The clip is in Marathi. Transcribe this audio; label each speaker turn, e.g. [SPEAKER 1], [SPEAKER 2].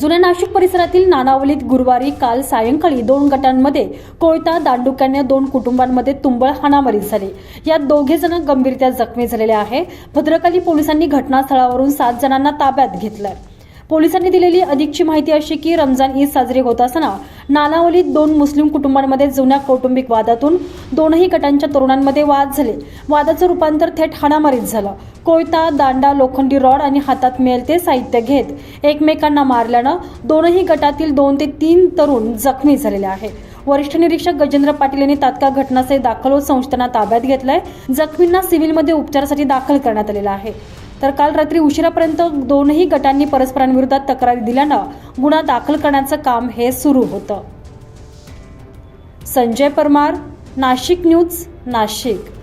[SPEAKER 1] जुन्या नाशिक परिसरातील नानावलीत गुरुवारी काल सायंकाळी दोन गटांमध्ये कोयता दांडुक्याने दोन कुटुंबांमध्ये तुंबळ हाणामारी झाली. यात दोघे जण गंभीरत्या जखमी झालेले आहे. भद्रकाली पोलिसांनी घटनास्थळावरून सात जणांना ताब्यात घेतलं पोलिसांनी दिलेली अधिकची माहिती अशी की रमजान ईद साजरी होत असताना नानावलीत दोन मुस्लिम कुटुंबांमध्ये जुन्या कौटुंबिक वादातून दोनही गटांच्या तरुणांमध्ये वाद झाले. वादाचं रूपांतर थेट हाणामारीत झालं. कोयता दांडा लोखंडी रॉड आणि हातात मिळेल ते साहित्य घेत एकमेकांना मारल्यानं दोनही गटातील दोन ते तीन तरुण जखमी झालेले आहे. वरिष्ठ निरीक्षक गजेंद्र पाटील यांनी तात्काळ घटनास्थळी दाखल होत संस्थांना ताब्यात घेतलंय. जखमींना सिव्हिलमध्ये उपचारासाठी दाखल करण्यात आलेला आहे. तर काल रात्री उशिरापर्यंत दोनही गटांनी परस्परांविरोधात तक्रारी दिल्यानं गुन्हा दाखल करण्याचं काम हे सुरू होतं. संजय परमार नाशिक न्यूज नाशिक.